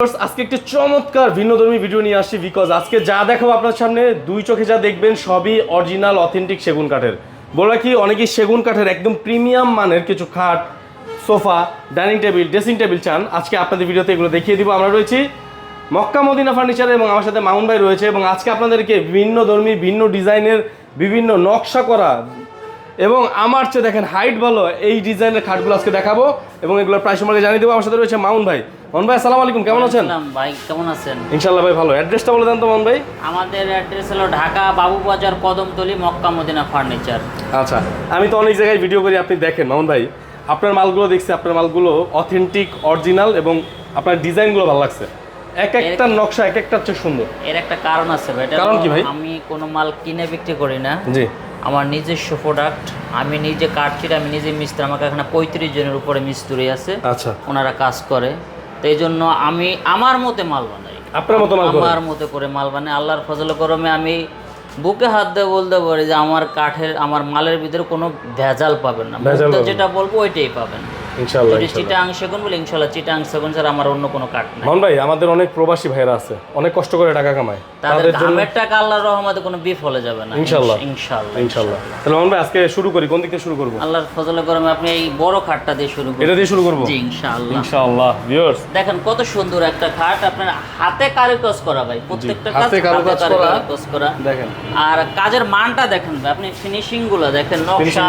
আজকে একটি চমৎকার ভিন্নধর্মী ভিডিও নিয়ে আসছি বিকজ আজকে যা দেখাবো আপনার সামনে, দুই চোখে যা দেখবেন সবই অরিজিনাল অথেন্টিক সেগুন কাঠের। বলা কি, অনেকেই সেগুন কাঠের একদম প্রিমিয়াম মানের কিছু খাট, sofa dining table dressing table চান। আজকে আপনাদের ভিডিওতে এগুলো দেখিয়ে দিব। আমরা রয়েছি মক্কা মদিনা ফার্নিচার এবং আমার সাথে মামুন ভাই রয়েছে এবং আজকে আপনাদেরকে ভিন্ন ধর্মী ভিন্ন ডিজাইনের বিভিন্ন নকশা করা এবং আমার চেয়ে দেখেন হাইট ভালো এই ডিজাইনের খাটগুলো আজকে দেখাবো এবং এগুলোর প্রাইস সম্পর্কে জানিয়ে দেবো। আমার সাথে রয়েছে মামুন ভাই। মামুন ভাই আসসালামু আলাইকুম কেমন আছেন? ভাই কেমন আছেন? ইনশাল্লাহ ভাই ভালো। অ্যাড্রেসটা বলে দেন তো মামুন ভাই। আমাদের অ্যাড্রেস হলো Dhaka Babubazar Kadamtali Mecca Medina furniture. আচ্ছা আমি তো অনেক জায়গায় ভিডিও করি আপনি দেখেন মামুন ভাই। আপনার মালগুলো দেখছি আপনার মালগুলো অথেন্টিক অরিজিনাল এবং আপনার ডিজাইনগুলো ভালো লাগছে। এক একটা নকশা এক একটা হচ্ছে সুন্দর। এর একটা কারণ আছে ভাই এটা কারণ কি ভাই? আমি কোনো মাল কিনে বিক্রি করি না। জি। আমার নিজস্ব প্রোডাক্ট আমি নিজে কাটছি আমি নিজে মিস্ত্রি আমাকে এখানে পঁয়ত্রিশ জনের উপরে মিস্ত্রি আছে। আচ্ছা। ওনারা কাজ করে। তো এই জন্য আমি আমার মতে মাল বানাই। আপনার মতো আমার মতে করে মাল বানাই। আল্লাহর ফজল করমে আমি বুকে হাত দিয়ে বলতে পারি যে আমার কাঠের আমার মালের ভিতরে কোনো ভেজাল পাবেন না। ভেজাল পাবেন না। যেটা বলব ওইটাই পাবেন। ইনশাল্লাহ যদি চিটাং সেগুন বলে ইনশাল্লাহ চিটাং সেগুন ছাড়া আমার অন্য কোনো কাঠ নাই। মামুন ভাই আমাদের অনেক প্রবাসী ভাইরা আছে অনেক কষ্ট করে টাকা কামায়। তাদের জন্য টাকা আল্লাহর রহমতে কোনো বিফলে যাবে না ইনশাল্লাহ। ইনশাল্লাহ ইনশাল্লাহ তাহলে মামুন ভাই আজকে শুরু করি কোন দিক থেকে শুরু করব? আল্লাহর ফজলে করমে আপনি এই বড় খাটটা দিয়ে শুরু করুন। এটা দিয়ে শুরু করব? জি ইনশাআল্লাহ। ইনশাআল্লাহ ভিউয়ার্স দেখেন কত সুন্দর একটা খাট আপনার হাতে কারুকাজ করা ভাই প্রত্যেকটা কাজ হাতে কারুকাজ করা। করা। দেখেন। আর কাজের মানটা দেখেন ভাই আপনি ফিনিশিংগুলো দেখেন নকশা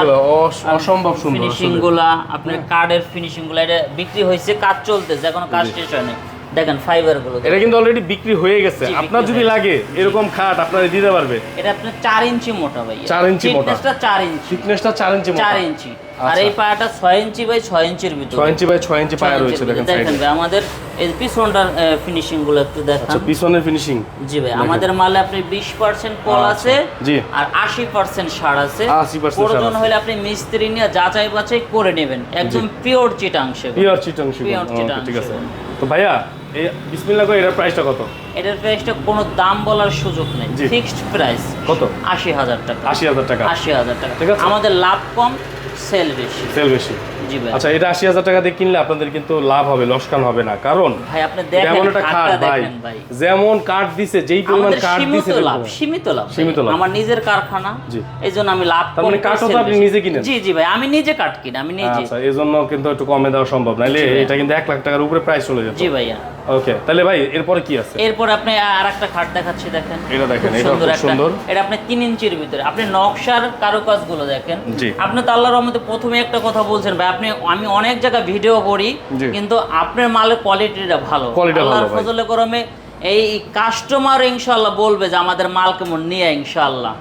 অসম্ভব সুন্দর ফিনিশিং। গুলা আপনার কার্ডের ফিনিশিংগুলা এটা বিক্রি হয়েছে কাজ চলতেছে এখনও কাজ শেষ হয়নি। দেখেন ফাইবারগুলো এটা কিন্তু অলরেডি বিক্রি হয়ে গেছে। আপনার যদি লাগে এরকম খাট আপনারা দিতে পারবে। এটা আপনার চার ইঞ্চি মোটা ভাই চার ইঞ্চি মোটা। ইঞ্চি। ফিটনেসটা চার ইঞ্চি মোটা। চার ইঞ্চি। আর আচ্ছা। এই পায়াটা ছয় ইঞ্চি বাই ছয় ইঞ্চির ভিতরে। ছয় ইঞ্চি বাই ছয় ইঞ্চি পায়া রয়েছে দেখেন সাইডে আমাদের এই পিছনটার ফিনিশিংগুলো একটু দেখান। আচ্ছা পিছনের ফিনিশিং জি ভাই আমাদের মালে আপনি বিশ পার্সেন্ট কল আচ্ছা, আছে জি। আর আশি পার্সেন্ট ছাড় আছে। 80% ছাড় প্রয়োজন হলে আপনি মিস্ত্রি নিয়ে যাচাই বাছাই করে নেবেন। একদম পিওর চিটাংশ পিওর চিটং শিবন Pure চিটাং ঠিক আছে। তো ভাইয়া এই বিসমিল্লাহ করে এটার প্রাইসটা কত? এটার প্রাইসটা কোনো দাম বলার সুযোগ নেই। ফিক্সড প্রাইস কত? আশি হাজার টাকা। আশি হাজার টাকা। আশি হাজার টাকা। ঠিক আছে। আমাদের লাভ কম সেল বেশি। সেল বেশি। জি ভাই। আচ্ছা এটা আশি হাজার টাকা দিয়ে কিনলে আপনাদের কিন্তু লাভ হবে লসকান হবে না। কারণ ভাই আপনি দেখেন যেমন একটা খাট ভাই যেমন কাঠ দিছে যেই পরিমাণ কাঠ দিছে লাভ সীমিত লাভ সীমিত লাভ। আমার নিজের কারখানা জি। এই জন্য আমি লাভ মানে কম তো আপনি নিজে কিনেন? জি জি ভাই আমি নিজে কাঠ কিনি আমি নিজে। আচ্ছা এই জন্য কিন্তু একটু কমে দেওয়া সম্ভব। নাইলে এটা কিন্তু এক লাখ টাকার উপরে প্রাইস চলে যেত। জি ভাইয়া। ওকে তাহলে ভাই এরপরে কি আছে? এরপর আপনি আর একটা খাট দেখাচ্ছি দেখেন। এটা দেখেন, খুব সুন্দর। এটা আপনি তিন ইঞ্চির ভিতরে। আপনি নকশার কারুকাজগুলো দেখেন আপনি তো আল্লাহর রহমতে প্রথমে একটা কথা বলছেন ভাই আপনি আমি অনেক জায়গায় ভিডিও করি কিন্তু আপনার মালের কোয়ালিটিটা ভালো। আল্লাহর ফজলে করমে এই কাস্টমার ইনশাআল্লাহ বলবে যে আমাদের মাল কেমন নিয়ে ইনশাআল্লাহ।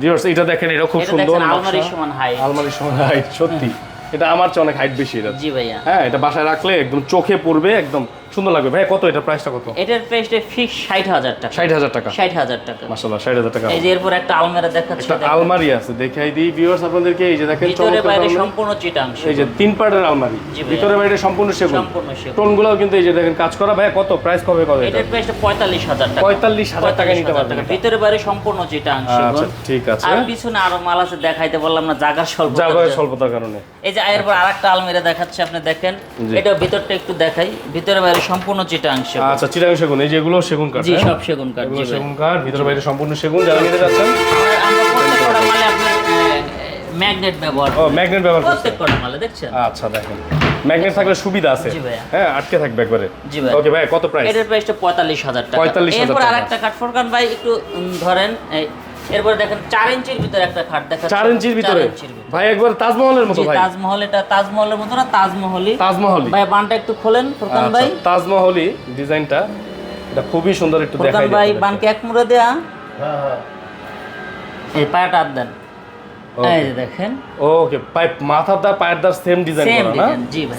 ভিউয়ার্স এটা দেখেন এটা খুব সুন্দর নকশা। সমান height। আলমারির সমান হাইট সত্যি। এটা আমার চেয়ে অনেক হাইট বেশি এটা। জি ভাইয়া। হ্যাঁ এটা বাসায় রাখলে একদম চোখে পড়বে একদম সুন্দর লাগবে। ভাই কত এটা প্রাইসটা কত? এটার প্রাইসটা ফিক্স ষাট হাজার টাকা। ষাট হাজার টাকা? ষাট হাজার টাকা। মাসাল্লাহ ষাট হাজার টাকা। এই যে এরপর একটা আলমারা দেখাচ্ছি একটা আলমারি আছে দেখাই দিই ভিউয়ার্স আপনাদেরকে। এই যে দেখেন ভিতরে বাইরে। সম্পূর্ণ চিটাংশ। এই যে তিন পার্টের আলমারি। ভিতরে বাইরে সম্পূর্ণ সেগুন। সম্পূর্ণ সেগুন। টোনগুলোও কিন্তু এই যে দেখেন কাজ করা। ভাই কত? প্রাইস কবে কবে এটা? এটার প্রাইসটা পঁয়তাল্লিশ হাজার টাকা। পঁয়তাল্লিশ হাজার টাকা নিতে পারবেন। ভিতরে বাইরে সম্পূর্ণ চিটাংশ আচ্ছা ঠিক আছে। আর পিছনে আরও মাল আছে দেখাইতে বললাম না জায়গার স্বল্প যাবে স্বল্পতার কারণে। এই যে এরপর আরেকটা আলমিরা দেখাচ্ছে আপনি দেখেন। এটা ভিতরটা একটু দেখাই। ভিতরে বাইরে সম্পূর্ণ চিটাংশ আচ্ছা চিরাং সেগুন এই যেগুলো সেগুন কাঠ জি হ্যাঁ? সব সেগুন কাঠ জি সেগুন কাঠ ভিতরে বাইরে সম্পূর্ণ সেগুন যারা নিতে যাচ্ছেন? আমরা- আমরা প্রত্যেকটা মালে ম্যাগনেট ব্যবহার ও ম্যাগনেট ব্যবহার করছে প্রত্যেকটা মালে দেখছেন? আচ্ছা দেখেন। ম্যাগনেট থাকলে সুবিধা আছে। হ্যাঁ আটকে থাকবে একবারে। জি ভাই। ওকে ভাই কত প্রাইস এটার প্রাইসটা পঁয়তাল্লিশ হাজার টাকা। 45,000 এরপর। আরেকটা কাঠ ফোরকান ভাই একটু ধরেন এই, এরপর দেখেন চার ইঞ্চির ভিতরে একটা খাট দেখা চার ইঞ্চির ভিতরে? ইঞ্চির ভিতরে। ভাই একবার তাজমহলের মতো ভাই। তাজমহল এটা তাজমহলের মতো না তাজমহলই। তাজমহলই। ভাই বানটা একটু খোলেন আচ্ছা, ভাই। তাজমহলই ডিজাইনটা। এটা খুবই সুন্দর একটু দেখাই ভাই বানকে এক মুড়ে দেয়া। হ্যাঁ হ্যাঁ। এই পায়াটা আদ দেন। এই দেখেন। ওকে পাইপ মাথার দা পায়ের দা সেম ডিজাইন করা না?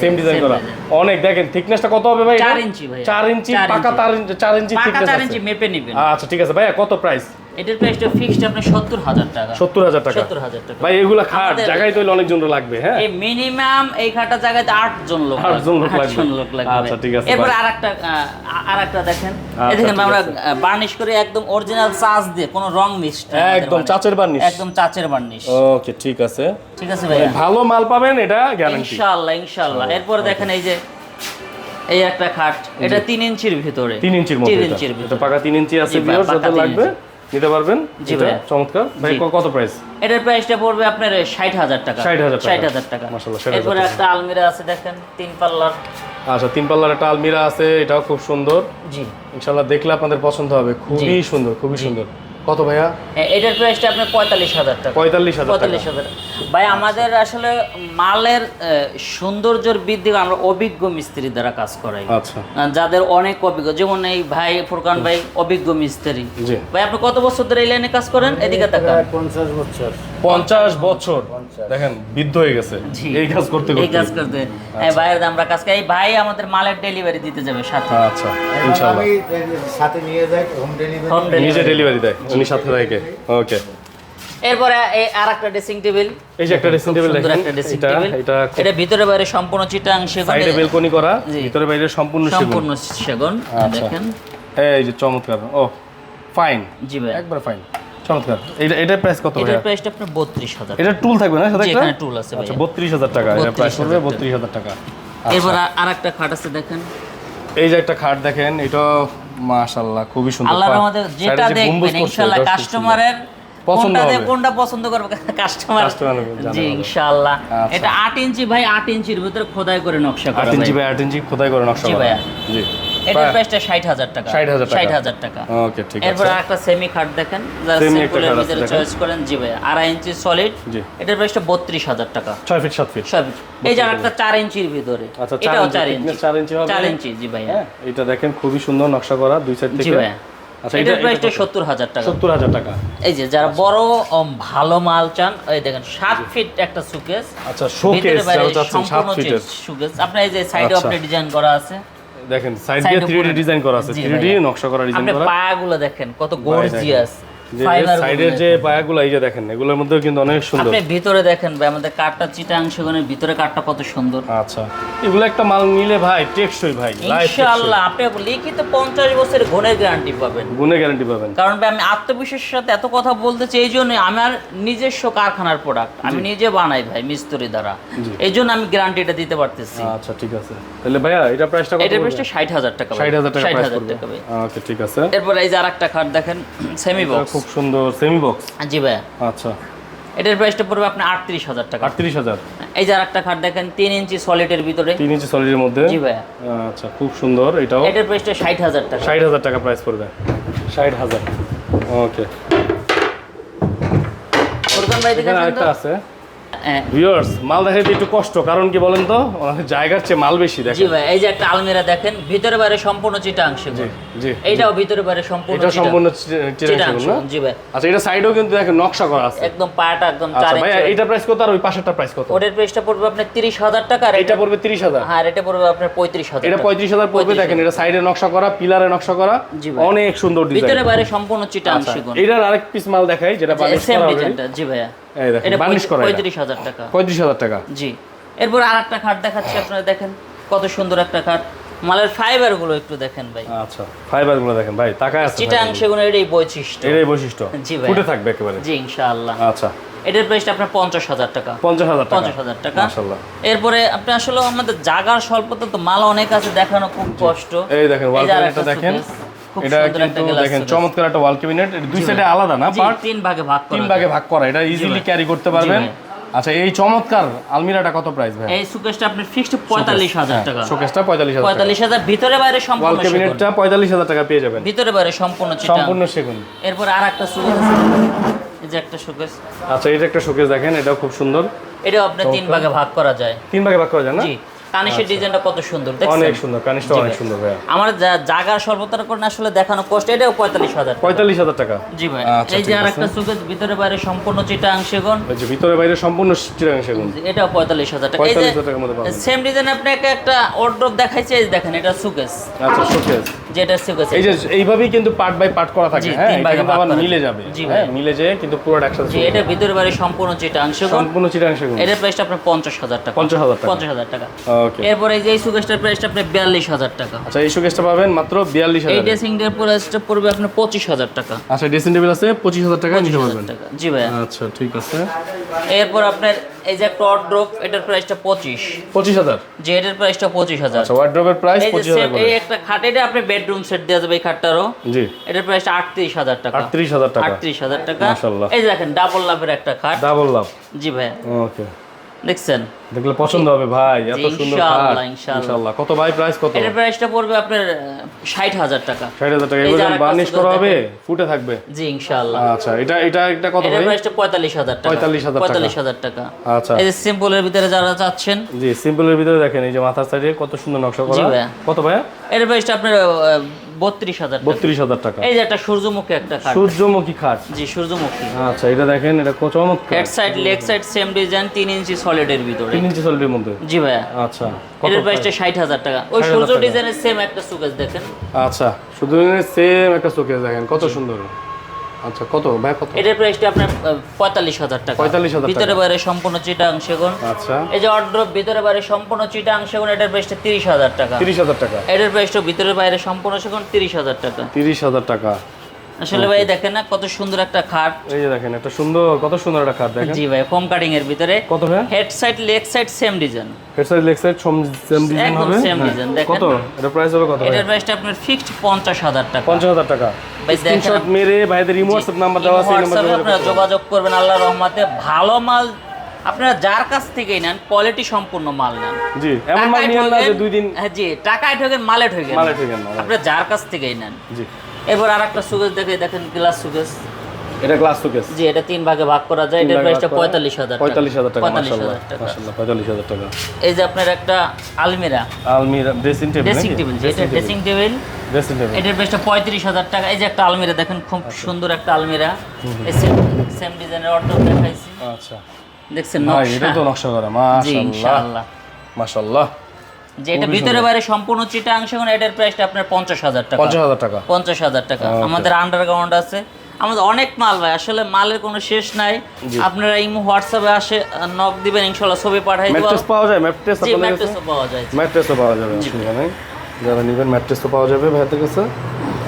সেম ডিজাইন করা। অনেক দেখেন থিকনেসটা কত হবে ভাই চার ইঞ্চি ভাই। ইঞ্চি পাকা ইঞ্চি। ইঞ্চি চার ইঞ্চি থিকনেস চার আছে। ইঞ্চি মেপে নেবেন। আচ্ছা ঠিক আছে ভাইয়া কত প্রাইস এটার প্রাইসটা ফিক্সড আপনি সত্তর হাজার টাকা। সত্তর হাজার টাকা। সত্তর হাজার টাকা। ভাই এগুলা খাট জায়গায় তৈরি অনেক জন লাগবে হ্যাঁ? এই মিনিমাম এই খাটা জায়গাতে আট জন লোক আট জন লোক লাগবে। লোক আচ্ছা, ঠিক আছে, এরপর ভাই। আরেকটা দেখেন। আচ্ছা, এই দেখেন আমরা বার্নিশ করে একদম অরিজিনাল চাচ দিয়ে কোনো রং একদম চাচের বার্নিশ একদম চাচের বার্নিশ ওকে ঠিক আছে। ঠিক আছে মানে ভাইয়া ভালো মাল পাবেন এটা গ্যারান্টি ইনশাআল্লাহ ইনশাআল্লাহ। এরপর দেখেন এই যে এই একটা খাট এটা তিন ইঞ্চির ভিতরে। তিন ইঞ্চির মধ্যে তিন ইঞ্চির ভিতরে। পাকা তিন ইঞ্চি আছে ভাই, লাগবে নিতে পারবেন? জি ভাই। চমৎকার। ভাই কত প্রাইস এটার প্রাইসটা পড়বে আপনার ষাট হাজার টাকা। ষাট হাজার ষাট হাজার টাকা। মাসাল্লাহ এরপরে একটা আলমিরা আছে দেখেন তিন পাল্লার। আচ্ছা তিন পাল্লার একটা আলমিরা আছে এটাও খুব সুন্দর। জি। ইনশাল্লাহ দেখলে আপনাদের পছন্দ হবে। খুবই সুন্দর খুবই সুন্দর। কত ভাইয়া? এটার প্রাইসটা আপনার পঁয়তাল্লিশ হাজার টাকা। পঁয়তাল্লিশ হাজার পঁয়তাল্লিশ হাজার। ভাই আমাদের আসলে মালের সৌন্দর্যের বৃদ্ধি আমরা অভিজ্ঞ মিস্ত্রি দ্বারা কাজ করাই। আচ্ছা। যাদের অনেক অভিজ্ঞ যেমন এই ভাই ফুরকান ভাই অভিজ্ঞ মিস্ত্রি। ভাই আপনি কত বছর ধরে এই লাইনে কাজ করেন? এদিকে তাকান। পঞ্চাশ বছর। পঞ্চাশ বছর? দেখেন বৃদ্ধ হয়ে গেছে। এই কাজ করতে এই কাজ করতে। হ্যাঁ ভাইয়ের আমরা কাজ করি এই ভাই আমাদের মালের ডেলিভারি দিতে যাবে সাথে। আচ্ছা ইনশাল্লাহ আমি সাথে নিয়ে যাই হোম ডেলিভারি নিজে ডেলিভারি দেয় উনি সাথে থাকে ওকে এরপরে এই আর একটা ড্রেসিং টেবিল এই যে একটা ড্রেসিং টেবিল দেখেন একটা ড্রেসিং এটা টেবিল এটা এটা ভিতরে বাইরে সম্পূর্ণ চিটাং সেগুন সাইডে বেলকনি করা ভিতরে বাইরে সম্পূর্ণ সেগুন। সম্পূর্ণ সেগুন আচ্ছা। দেখেন। এই যে চমৎকার ও ফাইন জি ভাই। একবার ফাইন চমৎকার এটা এটার প্রাইস কত ভাইয়া প্রাইসটা আপনার বত্রিশ হাজার এটা টুল থাকবে না সাথে একটা এখানে tool আছে আচ্ছা ভাইয়া। বত্রিশ হাজার টাকা এটা প্রাইস 32,000 টাকা। এরপর আচ্ছা। আর একটা খাট আছে দেখেন এই যে একটা খাট দেখেন এটা মাশাআল্লাহ খুবই সুন্দর আল্লাহর আমাদের যেটা দেখবেন ইনশাআল্লাহ এটা। কাস্টমারের পছন্দ হবে। কোনটা পছন্দ করবে কাস্টমার জি ইনশাআল্লাহ আচ্ছা। এটা 8 ইঞ্চি ভাই 8 ইঞ্চির ভিতরে খোদাই করে নকশা করা ইঞ্চি ভাই বাই আট ইঞ্চি খোদাই করে নকশা জি করা। জি এটার প্রাইসটা 60000 টাকা। 60,000 টাকা। 60000 টাকা। ওকে ঠিক এরপর আছে। একটা সেমি খাট দেখেন যারা সিম্পলের ভিতরে চয়েস করেন জি ভাই আড়াই ইঞ্চি সলিড এটার প্রাইসটা 32000 টাকা। ছয় ফিট সাত ফিট সব এই যে একটা 4 ইঞ্চির ভিতরে আচ্ছা, এটাও ইঞ্চি, 4 ইঞ্চি। thickness চার ইঞ্চি হবে। 4 ইঞ্চি জি ভাইয়া। হ্যাঁ এটা দেখেন খুবই সুন্দর নকশা করা দুই সাইড জি থেকে। আচ্ছা এটার প্রাইসটা সত্তর হাজার টাকা। এই যে যারা বড় ভালো মাল চান এই দেখেন সাত ফিট একটা সুকেস আচ্ছা শোকেস যারা চাচ্ছেন সাত ফিটের সুকেস আপনার এই যে সাইডে আচ্ছা। আপনি ডিজাইন করা আছে দেখেন সাইড দিয়ে 3D ডিজাইন করা আছে। 3D নকশা করা ডিজাইন করা আপনি করা। পায়াগুলো দেখেন কত গর্জিয়াস সাইডের যে পায়াগুলো এই যে দেখেন এগুলোর মধ্যেও কিন্তু অনেক সুন্দর। আপনি ভিতরে দেখেন ভাই আমাদের কাঠটা চিটাং সেগুনের ভিতরে কাঠটা কত সুন্দর। আচ্ছা। এগুলো একটা মাল নিলে ভাই টেকসই ভাই ইনশাআল্লাহ আপনি লিখিত পঞ্চাশ বছরের গুণের গ্যারান্টি পাবেন। গুণে গ্যারান্টি পাবেন। কারণ ভাই আমি আত্মবিশ্বাসের সাথে এত কথা বলতেছি এই জন্য আমার নিজস্ব কারখানার প্রোডাক্ট আমি নিজে বানাই ভাই মিস্ত্রি দ্বারা। এই জন্য আমি গ্যারান্টিটা দিতে পারতেছি। আচ্ছা ঠিক আছে। তাহলে ভাইয়া এটা প্রাইসটা কত এটার প্রাইসটা ষাট হাজার টাকা ষাট হাজার টাকা ষাট প্রাইস হাজার পড়বে। টাকা ওকে ঠিক আছে। এরপর এই যে আর একটা খাট দেখেন সেমি বক্স খুব সুন্দর সেমি বক্স জি ভাই আচ্ছা। এটার প্রাইসটা পড়বে আপনার আটত্রিশ হাজার টাকা। আটত্রিশ হাজার? এই যে আর একটা খাট দেখেন তিন ইঞ্চি সলিডের ভিতরে। তিন ইঞ্চি সলিডের মধ্যে? জি ভাই আচ্ছা খুব সুন্দর এটাও। এটার প্রাইসটা ষাট হাজার টাকা। ষাট হাজার টাকা প্রাইস পড়বে। ষাট হাজার। ওকে ফুরকান ভাই দেখেন আরেকটা আছে। ভিউয়ার্স মাল দেখাইতে একটু কষ্ট কারণ কি বলেন তো? জায়গার চেয়ে মাল বেশি জি দেখেন। ভাই এই যে একটা আলমিরা দেখেন ভিতরে বাইরে সম্পূর্ণ চিটাংশ জি জি। এইটাও ভিতরে বাইরে সম্পূর্ণ এটা সম্পূর্ণ জি ভাই। আচ্ছা এটা সাইডেও কিন্তু দেখেন নকশা করা আছে। একদম পায়াটা একদম আচ্ছা চার ভাই এটা প্রাইস কত আর ওই পাশেরটা প্রাইস কত? ওটার প্রাইসটা পড়বে আপনার তিরিশ হাজার টাকা আর এটা পড়বে তিরিশ হাজার। হ্যাঁ এটা পড়বে আপনার পঁয়ত্রিশ হাজার এটা টাকা। পঁয়ত্রিশ হাজার পড়বে দেখেন এটা সাইডে নকশা করা পিলারে নকশা করা। অনেক সুন্দর ভিতরে বাইরে সম্পূর্ণ চিটাংশ আচ্ছা এটার আরেক পিস মাল দেখাই যেটা বানিশ করা। ডিজাইনটা জি ভাইয়া। এই দেখেন বানিশ করা এটা। পঁয়ত্রিশ হাজার টাকা। পঁয়ত্রিশ হাজার টাকা। জি। এরপর আর একটা খাট দেখাচ্ছি আপনারা দেখেন কত সুন্দর একটা খাট। মালের ফাইবারগুলো একটু দেখেন ভাই। আচ্ছা ফাইবারগুলো দেখেন ভাই টাকায় আছে চিটাং। সেগুলো এটাই বৈশিষ্ট্য। এটাই বৈশিষ্ট্য? জি ভাই। ফুটে থাকবে একেবারে? জি ইনশাআল্লাহ। আচ্ছা। এটার প্রাইসটা আপনার পঞ্চাশ হাজার টাকা। পঞ্চাশ হাজার টাকা। পঞ্চাশ হাজার টাকা। মাশাআল্লাহ। এরপরে আপনি আসলে আমাদের জাগার স্বল্পতা তো মাল অনেক আছে দেখানো খুব কষ্ট। এই দেখেন ওয়াল যে দেখেন। এটা কিন্তু দেখেন চমৎকার একটা ওয়াল ক্যাবিনেট দুই সাইডে আলাদা না পার্ট তিন ভাগে ভাগ করা তিন ভাগে ভাগ করা। এটা ইজিলি ক্যারি করতে পারবেন। আচ্ছা এই চমৎকার আলমিরাটা কত প্রাইস ভাই এই সুকেশটা আপনি ফিক্সড পঁয়তাল্লিশ হাজার টাকা। টাকা। পঁয়তাল্লিশ হাজার ভিতরে বাইরে সম্পূর্ণ সেগুন। ক্যাবিনেটটা পঁয়তাল্লিশ হাজার টাকা পেয়ে যাবেন। ভিতরে বাইরে সম্পূর্ণ চিটা। সম্পূর্ণ সেগুন। এরপর আর একটা সুকেশ। আছে এই যে একটা সুকেশ। আচ্ছা এই যে একটা শোকেস দেখেন এটাও খুব সুন্দর। এটাও আপনি তিন ভাগে ভাগ করা যায়। তিন ভাগে ভাগ করা যায় না? জি। কানিশের ডিজাইনটা কত সুন্দর আচ্ছা। অনেক সুন্দর কানিসটা জি অনেক সুন্দর ভাইয়া। আমার জাগার স্বল্পতার কারণে আসলে দেখানো কষ্ট এটাও পঁয়তাল্লিশ হাজার টাকা। পঁয়তাল্লিশ হাজার টাকা। জি ভাই। আচ্ছা, এই যে ঠিক আর আছে। একটা সুকেশ ভিতরে বাইরে সম্পূর্ণ চিটাং ওই যে ভিতরে বাইরে সম্পূর্ণ চিরাং সেগুন। এটাও পঁয়তাল্লিশ হাজার টাকা। এই যে 45,000 টাকার মধ্যে পাবেন। সেম ডিজাইন আপনাকে একটা অর্ডার দেখাইছে এই দেখেন এটা সুকেস আচ্ছা শোকেস যেটা সুকেস এই যে এইভাবেই কিন্তু পার্ট বাই পার্ট করা থাকে হ্যাঁ? তিন এটা ভাগে ভাগ আবার মিলে যাবে জি হ্যাঁ? ভাই। মিলে যায় কিন্তু পুরো একসাথে জি এটা ভিতরে বাইরে সম্পূর্ণ চিটাং। সেগুন। সম্পূর্ণ চিরাং সেগুন। এটার প্রাইসটা আপনার পঞ্চাশ হাজার টাকা। পঞ্চাশ হাজার টাকা। পঞ্চাশ হাজার টাকা। এরপরে এই যে এই প্রাইসটা আপনি বিয়াল্লিশ হাজার টাকা। আচ্ছা এই শোকেসটা পাবেন মাত্র বিয়াল্লিশ এই হাজার। ড্রেসিং এর প্রাইসটা পড়বে আপনার পঁচিশ হাজার টাকা। আচ্ছা ড্রেসিং টেবিল আছে পঁচিশ হাজার টাকা নিতে পারবেন। জি ভাইয়া। আচ্ছা ঠিক আছে। এরপর আপনার এই যে একটা ওয়ার্ড্রোপ এটার প্রাইসটা পঁচিশ। পঁচিশ হাজার। যে এটার প্রাইসটা পঁচিশ হাজার। আচ্ছা ওয়ার্ড্রোবের প্রাইস এই পঁচিশ হাজার এই একটা খাট এটা আপনি বেডরুম সেট দেওয়া যাবে এই খাটটারও। জি। এটার প্রাইসটা আটত্রিশ হাজার টাকা। আটত্রিশ হাজার টাকা। আটত্রিশ হাজার টাকা। মাশাআল্লাহ। এই যে দেখেন ডাবল লাভের একটা খাট। ডাবল লাভ জি ভাইয়া। ওকে দেখছেন? দেখলে পছন্দ হবে ভাই এত সুন্দর খাট। ইনশাআল্লাহ। ইনশাআল্লাহ। কত ভাই প্রাইস কত? এটার প্রাইসটা পড়বে আপনার ষাট হাজার টাকা। ষাট হাজার টাকা। এই এগুলো বার্নিশ সুন্দর করা হবে ফুটে থাকবে। জি ইনশাআল্লাহ। আচ্ছা এটা এটা এটা কত ভাই? প্রাইসটা পঁয়তাল্লিশ হাজার টাকা। 45,000 টাকা। পঁয়তাল্লিশ হাজার টাকা। আচ্ছা। এই যে সিম্পলের ভিতরে যারা চাচ্ছেন জি সিম্পলের ভিতরে দেখেন এই যে মাথার সাইডে কত সুন্দর নকশা জি করা। কত ভাইয়া? এটার প্রাইসটা আপনার বত্রিশ হাজার টাকা। বত্রিশ হাজার টাকা। এই যে একটা সূর্যমুখী একটা খাট। সূর্যমুখী খাট। জি সূর্যমুখী। আচ্ছা এটা দেখেন এটা কত চমৎকার। Head side leg side same design তিন ইঞ্চি সলিডের ভিতরে। তিন ইঞ্চি সলিডের মধ্যে? জি ভাইয়া। আচ্ছা এটার প্রাইসটা ষাট হাজার টাকা। ওই সূর্য ডিজাইনের সেম একটা সুকেস দেখেন। আচ্ছা শুধু সেম একটা শোকেস দেখেন কত সুন্দর। আচ্ছা কত? ভাই কত? এটার প্রাইসটা আপনার পঁয়তাল্লিশ হাজার টাকা। 45,000 টাকা। ভিতরে বাইরে সম্পূর্ণ চিটা অংশগুণ আচ্ছা। এই যে অর্ডার ভিতরে বাইরে সম্পূর্ণ চিটা অংশগুণ এটার প্রাইসটা তিরিশ হাজার টাকা। তিরিশ হাজার টাকা। এটার প্রাইসটা ভিতরে বাইরে সম্পূর্ণ সেগুন তিরিশ হাজার টাকা। তিরিশ হাজার টাকা। আসলে ভাই দেখেন না কত সুন্দর একটা খাট। এই যে দেখেন একটা সুন্দর কত সুন্দর একটা খাট দেখেন। জি ভাই ফোম কাটিং এর ভিতরে কত ভাই? Head side leg side same design head side leg side same design হবে? same হ্যাঁ। design, দেখেন। কত? এটা প্রাইস হবে কত এটার প্রাইসটা আপনার ফিক্সড পঞ্চাশ হাজার টাকা। পঞ্চাশ হাজার টাকা। ভাই স্ক্রিনশট মেরে ভাইদের হোয়াটসঅ্যাপ নাম্বার দেওয়া আছে এই নাম্বার আপনারা যোগাযোগ করবেন আল্লাহ রহমতে। ভালো মাল আপনারা যার কাছ থেকেই নেন কোয়ালিটি সম্পূর্ণ মাল নেন। জি এমন মাল নিয়ে না যে দুই দিন হ্যাঁ, জি টাকায় ঠকেন মালে ঠকেন মালে ঠকেন আপনারা যার কাছ থেকেই নেন। জি। এরপর আর একটা সুগেজ দেখে দেখেন গ্লাস সুগেজ এটা গ্লাস শোকেস জি এটা তিন ভাগে ভাগ করা যায় এটার প্রাইসটা পঁয়তাল্লিশ হাজার পঁয়তাল্লিশ হাজার টাকা পঁয়তাল্লিশ মাশাআল্লাহ মাশাআল্লাহ পঁয়তাল্লিশ হাজার টাকা। এই যে আপনার একটা আলমিরা। আলমিরা ড্রেসিং টেবিল ড্রেসিং টেবিল যেটা ড্রেসিং টেবিল ড্রেসিং টেবিল এটার প্রাইসটা পঁয়ত্রিশ হাজার টাকা। এই যে একটা আলমিরা দেখেন খুব সুন্দর একটা আলমিরা। এই সেম সেম ডিজাইনের অর্ডার দেখাইছি। আচ্ছা। দেখছেন ভাই এটা নকশা তো নকশা করা মাশাআল্লাহ। মাশাআল্লাহ। যে এটা ভিতরে বাইরে সম্পূর্ণ চিটা অংশ এটার প্রাইসটা আপনার পঞ্চাশ হাজার টাকা। পঞ্চাশ হাজার টাকা। পঞ্চাশ হাজার টাকা। আমাদের আন্ডারগ্রাউন্ড আছে। আমাদের অনেক মাল ভাই আসলে মালের কোনো শেষ নাই। আপনারা ইমো হোয়াটসঅ্যাপে আসে নক দিবেন ইনশাল্লাহ ছবি পাঠাই দেবো। ম্যাট্রেস পাওয়া যায় ম্যাট্রেস ম্যাট্রেসও পাওয়া যায় ম্যাট্রেসও পাওয়া যাবে নেই। যারা নেবেন ম্যাট্রেসও পাওয়া যাবে ভাইদের কাছে।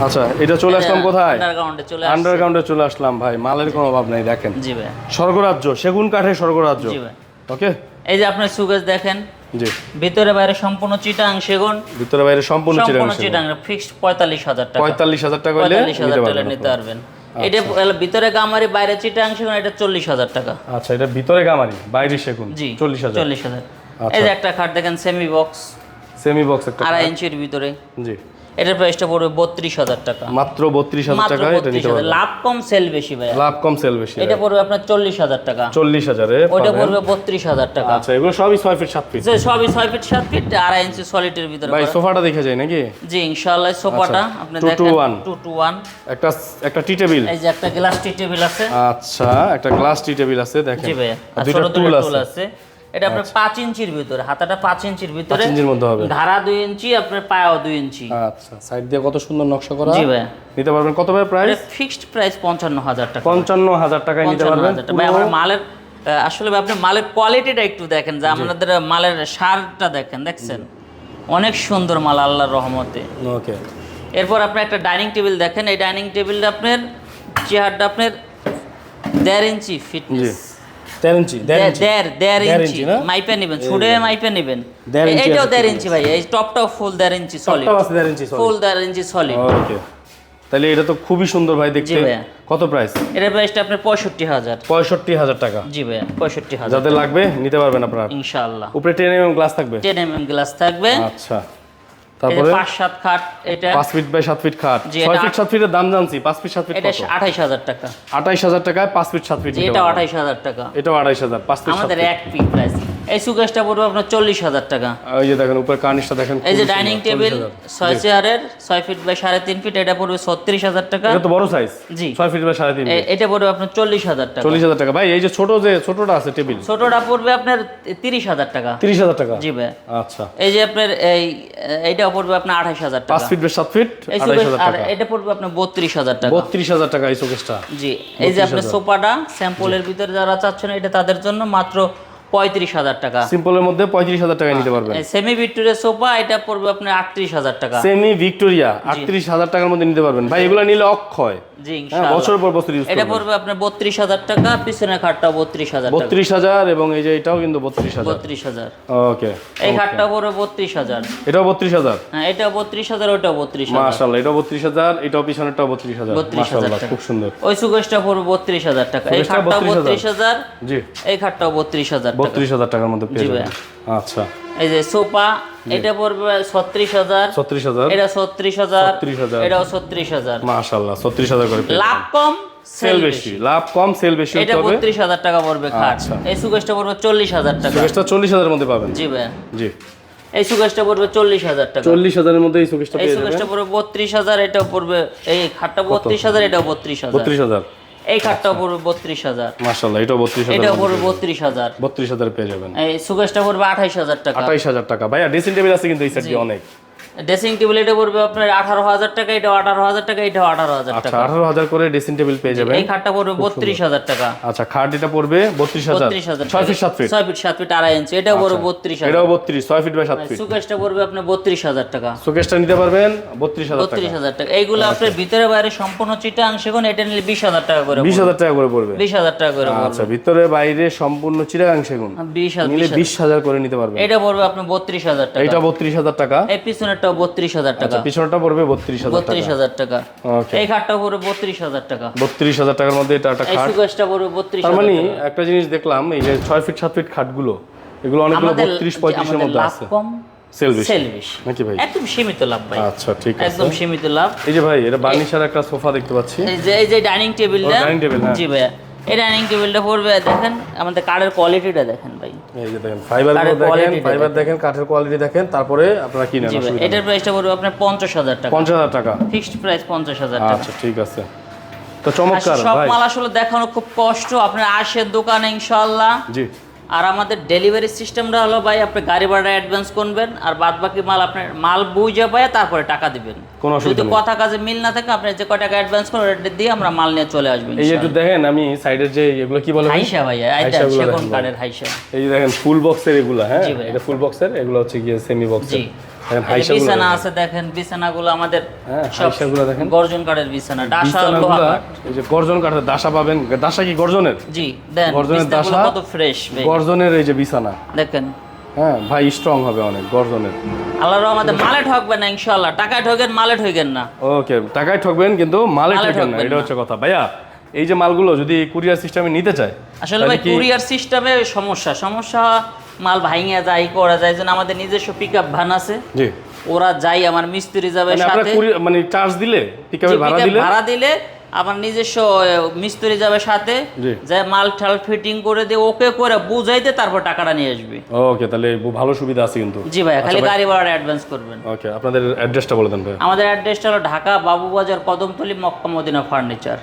আচ্ছা এটা চলে আসলাম কোথায়? আন্ডারগ্রাউন্ডে চলে আসছে। আন্ডারগ্রাউন্ডে চলে আসলাম ভাই মালের কোনো অভাব নাই দেখেন। জি ভাই। স্বর্গরাজ্য সেগুন কাঠের স্বর্গরাজ্য। জি ভাই। ওকে এই যে আপনার সুগেজ দেখেন জি। ভিতরে বাইরে সম্পূর্ণ চিটাং সেগুন। ভিতরে বাইরে সম্পূর্ণ চিটাং চিটাং ফিক্সড পঁয়তাল্লিশ হাজার টাকা। পঁয়তাল্লিশ হাজার টাকা হলে পঁয়তাল্লিশ হাজার নিতে টাকা নিতে পারবেন। এটা ভিতরে গামারি বাইরে চিটাং সেগুন এটা চল্লিশ হাজার টাকা। আচ্ছা এটা ভিতরে গামারি বাইরে সেগুন জি চল্লিশ হাজার। চল্লিশ হাজার। আচ্ছা। এই যে একটা খাট দেখেন সেমি বক্স সেমি বক্স একটা আড়াই ইঞ্চির ভিতরে। জি। এটার প্রাইসটা পড়বে বত্রিশ হাজার টাকা। মাত্র বত্রিশ হাজার টাকা এটা নিতে পারবেন। লাভ কম সেল বেশি ভাই লাভ কম সেল বেশি এটা পড়বে আপনার চল্লিশ হাজার টাকা। চল্লিশ হাজারে ওইটা পড়বে বত্রিশ হাজার টাকা। আচ্ছা এগুলো সবই ছয় ফিট সাত ফিট সবই ছয় ফিট সাত ফিট আড়াই ইঞ্চি সলিডের ভিতরে ভাই সোফাটা দেখে যায় নাকি? জি ইনশাআল্লাহ সোফাটা। আচ্ছা, আপনি দেখেন। টু টু ওয়ান একটা একটা টি টেবিল এই যে একটা গ্লাস টি টেবিল আছে। আচ্ছা একটা গ্লাস টি টেবিল আছে দেখেন। জি ভাই দুটো টুল আছে। এটা আপনার পাঁচ ইঞ্চির ভিতরে হাতাটা পাঁচ ইঞ্চির ভিতরে ইঞ্চির মধ্যে হবে। ধারা দুই ইঞ্চি আপনার পায়াও দুই ইঞ্চি। আচ্ছা সাইড দিয়ে কত সুন্দর নকশা করা? জি ভাই নিতে পারবেন কত ভাই প্রাইস ফিক্সড প্রাইস পঞ্চান্ন হাজার টাকা। পঞ্চান্ন হাজার টাকায় নিতে পারবেন। ভাই আমার মালের আসলে আপনি মালের কোয়ালিটিটা একটু দেখেন যে আপনাদের মালের সারটা দেখেন দেখছেন? অনেক সুন্দর মাল আল্লাহর রহমতে। ওকে। এরপর আপনি একটা ডাইনিং টেবিল দেখেন এই ডাইনিং টেবিলটা আপনার চেয়ারটা আপনার দেড় ইঞ্চি ফিটনেস দেড় ইঞ্চি দেড় ইঞ্চি। দেড় মাইপে নেবেন ছুড়ে মাইপে নেবেন। এইটাও দেড় ইঞ্চি ভাই এই টপটাও ফুল দেড় ইঞ্চি সলিড দেড় ইঞ্চি ফুল দেড় ইঞ্চি সলিড ওকে তাহলে এটা তো খুবই সুন্দর ভাই দেখতে। কত প্রাইস এটার প্রাইসটা আপনার পঁয়ষট্টি হাজার। পঁয়ষট্টি হাজার টাকা। জি ভাইয়া পঁয়ষট্টি হাজার যাদের লাগবে নিতে পারবেন আপনার। ইনশাআল্লাহ। উপরে টেন এম গ্লাস থাকবে? টেন এম এম গ্লাস থাকবে। আচ্ছা। তারপরে? পাঁচ সাত খাট এটা পাঁচ ফিট বাই সাত ফিট খাট। জি, ছয় ফিট সাত ফিটের দাম জানছি পাঁচ ফিট সাত ফিট এটা কত? আঠাইশ হাজার টাকা। আঠাইশ হাজার টাকায় পাঁচ ফিট সাত ফিট এটা পারবেন। আঠাইশ হাজার টাকা। এটাও আড়াইশ হাজার পাঁচ ফিট আমাদের এক ফিট প্রাইস। এই সুকেশটা পড়বে আপনার চল্লিশ হাজার টাকা। ওই যে দেখেন উপরে কার্নিশটা দেখেন এই যে ডাইনিং টেবিল 40,000 ছয় চেয়ারের ছয় ফিট বাই সাড়ে তিন ফিট এটা পড়বে ছত্রিশ হাজার টাকা। এটা তো বড় সাইজ জি। ছয় ফিট বাই সাড়ে তিন এটা পড়বে আপনার চল্লিশ হাজার টাকা। চল্লিশ হাজার টাকা। ভাই এই যে ছোট যে ছোটটা আছে টেবিল। ছোটটা পড়বে আপনার তিরিশ হাজার টাকা। তিরিশ হাজার টাকা? জি ভাই। আচ্ছা। এই যে আপনার এই এইটা পড়বে আপনার আঠাইশ হাজার পাঁচ ফিট বাই সাত ফিট আর এটা পড়বে আপনার বত্রিশ হাজার টাকা। বত্রিশ হাজার টাকা এই শোকেসটা জি এই যে আপনার সোফাটা স্যাম্পলের ভিতরে যারা চাচ্ছেন এটা তাদের জন্য মাত্র পঁয়ত্রিশ হাজার টাকা। সিম্পলের মধ্যে পঁয়ত্রিশ হাজার টাকা নিতে পারবেন। সেমি ভিক্টোরিয়া সোফা এটা পড়বে আপনার আটত্রিশ হাজার টাকা। সেমি ভিক্টোরিয়া আটত্রিশ হাজার টাকার মধ্যে নিতে পারবেন। ভাই এগুলো নিলে অক্ষয়। জি হ্যাঁ ইনশাআল্লাহ। বছর পর বছর ইউজ এটা পড়বে আপনার বত্রিশ হাজার টাকা পিছনের খাটটাও বত্রিশ হাজার টাকা। বত্রিশ হাজার এবং এই যে এটাও কিন্তু বত্রিশ হাজার। বত্রিশ হাজার। ওকে এই খাটটা পড়বে বত্রিশ হাজার। এটাও বত্রিশ হাজার? হ্যাঁ এটা বত্রিশ হাজার ওটাও বত্রিশ হাজার। মাশাল্লাহ এটাও বত্রিশ হাজার এটাও পিছনেরটাও বত্রিশ হাজার। 32,000 মাশাল্লাহ খুব সুন্দর। ওই সুকেশটা পড়বে বত্রিশ হাজার টাকা। এই খাটটাও 32,000 বত্রিশ হাজার জি। এই খাটটাও বত্রিশ হাজার টাকা। বত্রিশ হাজার টাকার মধ্যে পেয়ে যাবেন। আচ্ছা। এই যে সোফা এটা পড়বে ছত্রিশ হাজার। ছত্রিশ হাজার। এটা ছত্রিশ হাজার 36,000 এটাও ছত্রিশ হাজার। মাশাল্লাহ ছত্রিশ হাজার করে লাভ কম সেল বেশি। লাভ কম সেল বেশি এটা বত্রিশ হাজার টাকা পড়বে খাট আচ্ছা। এই সুকেশটা পড়বে চল্লিশ হাজার টাকা। সুকেশটা চল্লিশ হাজারের মধ্যে পাবেন। জি ভাই জি। এই সুকেশটা পড়বে চল্লিশ হাজার টাকা। চল্লিশ হাজারের মধ্যে এই সুকেশটা এই সুকেশটা পড়বে বত্রিশ হাজার এটাও পড়বে এই খাটটা বত্রিশ হাজার এটাও বত্রিশ হাজার। বত্রিশ হাজার। এই কার্ডটা পড়বে বত্রিশ হাজার। মাসাল্লাহ এটা বত্রিশ হাজার এটাও পড়বে বত্রিশ হাজার। বত্রিশ হাজার পেয়ে যাবেন। এই সুকেশটা পড়বে আঠাইশ হাজার টাকা। আঠাইশ হাজার টাকা। ভাইয়া ড্রেসিং টেবিল আছে কিন্তু এই সেট অনেক। ড্রেসিং টেবিল এটা পড়বে আপনার আঠারো হাজার টাকা এটাও আঠারো হাজার টাকা এটাও আঠারো হাজার আচ্ছা টাকা। আঠারো হাজার করে ড্রেসিং টেবিল পেয়ে যাবেন। এই খাটটা পড়বে বত্রিশ হাজার টাকা। আচ্ছা খাট এটা পড়বে বত্রিশ হাজার। বত্রিশ হাজার ছয় ফিট সাত ফিট ছয় ফিট সাত ফিট আড়াই ইঞ্চি এটাও পড়বে বত্রিশ হাজার এটাও বত্রিশ ছয় ফিট বাই সাত ফিট সুকেশটা পড়বে আপনার বত্রিশ হাজার টাকা। শোকেসটা নিতে পারবেন বত্রিশ হাজার টাকা। বত্রিশ হাজার টাকা। এইগুলো আপনার ভিতরে বাইরে সম্পূর্ণ চিটা অংশ কোন এটা নিলে বিশ হাজার টাকা করে বিশ হাজার টাকা করে পড়বে। বিশ হাজার টাকা করে। আচ্ছা ভিতরে বাইরে সম্পূর্ণ চিরাগাং সেগুন। বিশ হাজার নিলে বিশ হাজার। করে নিতে পারবেন। এটা পড়বে আপনার বত্রিশ হাজার টাকা। এটা বত্রিশ হাজার টাকা। এই বত্রিশ হাজার টাকা। আচ্ছা পিছনটা পড়বে বত্রিশ হাজার বত্রিশ হাজার টাকা। এই খাটটা পড়বে বত্রিশ হাজার টাকা। বত্রিশ হাজার টাকার মধ্যে এটা একটা খাট। সুকেশটা পড়বে বত্রিশ তার মানে একটা জিনিস দেখলাম এই যে ছয় ফিট সাত ফিট খাটগুলো এগুলো অনেকগুলো বত্রিশ পঁয়ত্রিশের মধ্যে আছে। কম? নাকি ভাই? একদম সীমিত লাভ ভাই। আচ্ছা ঠিক আছে। একদম সীমিত লাভ। এই যে ভাই এটা বার্নিশার একটা সোফা দেখতে পাচ্ছি। এই যে এই যে ডাইনিং টেবিলটা। dining হ্যাঁ। জি ভাইয়া। এই ডাইনিং টেবিলটা পড়বে দেখেন আমাদের কাঠের কোয়ালিটিটা দেখেন ভাই। এই যে দেখেন ফাইবার কাঠের দেখেন ফাইবার দেখেন। কাঠের কোয়ালিটি দেখেন তারপরে আপনারা কিনে নেই। এটার প্রাইসটা পড়বে আপনার পঞ্চাশ হাজার টাকা। পঞ্চাশ হাজার টাকা। ফিক্সড প্রাইস পঞ্চাশ হাজার টাকা। আচ্ছা ঠিক আছে। তো চমৎকার আসলে সব মাল আসলে দেখানো খুব কষ্ট আপনার আসেন দোকানে ইনশাল্লাহ জি। আর আমাদের ডেলিভারি সিস্টেমটা হলো ভাই আপনি গাড়ি ভাড়া অ্যাডভান্স করবেন আর বাদ বাকি মাল আপনার মাল বুঝে পায় তারপরে টাকা দিবেন। কোনো যদি কথা কাজে মিল না থাকে আপনি যে কয় টাকা অ্যাডভান্স করেন ওটা দিয়ে আমরা মাল নিয়ে চলে আসবেন এই যে একটু দেখেন আমি সাইডের যে এগুলো কি বলে? হাইসা ভাই আইটা সেগুন ভাই। কাঠের হাইসা। এই যে দেখেন ফুল বক্সের এগুলো হ্যাঁ। এটা ফুল বক্সের এগুলো হচ্ছে গিয়ে সেমি বক্সের বিছানা আছে দেখেন বিছানাগুলো আমাদের হ্যাঁ, হাইসাগুলো দেখেন। গর্জন কাঠের বিছানা ডাসা বিছানাগুলো, লোহা কাঠ। এই যে গর্জন কাঠের দাসা পাবেন। দাসা কি গর্জনের? জি দেন গর্জনের বিছানাগুলো কত ফ্রেশ গর্জনের এই যে বিছানা। দেখেন। হ্যাঁ ভাই স্ট্রং হবে অনেক গর্জনের। আল্লাহর রহমতে মালে ঠকবেন না ইনশাআল্লাহ। টাকায় ঠকেন মালে ঠকেন না। ওকে টাকায় ঠকবেন কিন্তু মালে না এটা হচ্ছে কথা। ভাইয়া এই যে মালগুলো যদি কুরিয়ার সিস্টেমে নিতে চায় আসলে ভাই কুরিয়ার সিস্টেমে সমস্যা। সমস্যা মাল ভাঙিয়া যায় করা যায় যেন আমাদের নিজস্ব পিক আপ ভ্যান আছে। জি। ওরা যাই আমার মিস্ত্রি যাবে মানে সাথে। মানে চার্জ দিলে পিকআপের যে ভাড়া দিলে? ভাড়া দিলে আমার নিজস্ব মিস্ত্রি যাবে সাথে। যে মাল ঠাল ফিটিং করে দিয়ে ওকে করে বুঝাইতে তারপর টাকাটা নিয়ে আসবে। ওকে তাহলে ভালো সুবিধা আছে কিন্তু। জি ভাই খালি গাড়ি ভাড়া অ্যাডভান্স করবেন। ওকে আপনাদের অ্যাড্রেসটা বলে দেন ভাই আমাদের অ্যাড্রেসটা হলো Dhaka Babubazar Kadamtali Mecca Medina furniture